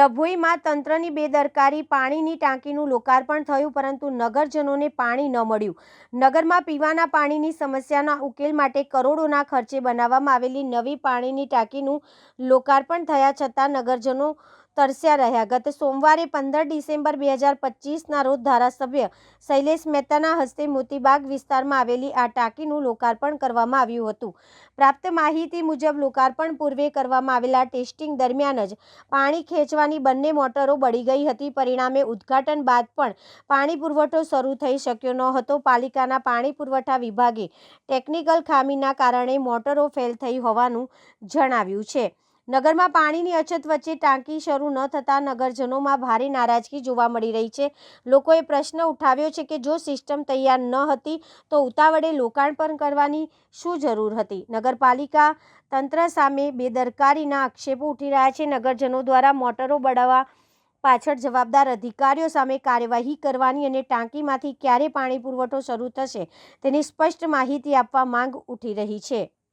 ડભોઈમાં તંત્રની બેદરકારી, પાણીની ટાંકીનું લોકાર્પણ થયું, પરંતુ નગરજનોને પાણી ન મળ્યું. નગરમાં પીવાના પાણીની સમસ્યાના ઉકેલ માટે કરોડોના ખર્ચે બનાવવામાં આવેલી નવી પાણીની ટાંકીનું લોકાર્પણ થયા છતાં નગરજનો તરસ્યા રહ્યા. ગત સોમવારે પંદર ડિસેમ્બર બે હજાર પચીસના રોજ ધારાસભ્ય શૈલેષ મહેતાના હસ્તે મોતીબાગ વિસ્તારમાં આવેલી આ ટાંકીનું લોકાર્પણ કરવામાં આવ્યું હતું. પ્રાપ્ત માહિતી મુજબ લોકાર્પણ પૂર્વે કરવામાં આવેલા ટેસ્ટિંગ દરમિયાન જ પાણી ખેંચવાની બંને મોટરો બળી ગઈ હતી. પરિણામે ઉદ્ઘાટન બાદ પણ પાણી પુરવઠો શરૂ થઈ શક્યો ન હતો. પાલિકાના પાણી પુરવઠા વિભાગે ટેકનિકલ ખામીના કારણે મોટરો ફેલ થઈ હોવાનું જણાવ્યું છે. નગરમાં પાણીની અછત વચ્ચે ટાંકી શરૂ ન થતાં નગરજનોમાં ભારે નારાજગી જોવા મળી રહી છે. લોકોએ પ્રશ્ન ઉઠાવ્યો છે કે જો સિસ્ટમ તૈયાર ન હતી તો ઉતાવળે લોકાર્પણ કરવાની શું જરૂર હતી? નગરપાલિકા તંત્ર સામે બેદરકારીના આક્ષેપો ઉઠી રહ્યા છે. નગરજનો દ્વારા મોટરો બળાવવા પાછળ જવાબદાર અધિકારીઓ સામે કાર્યવાહી કરવાની અને ટાંકીમાંથી ક્યારે પાણી પુરવઠો શરૂ થશે તેની સ્પષ્ટ માહિતી આપવા માંગ ઉઠી રહી છે.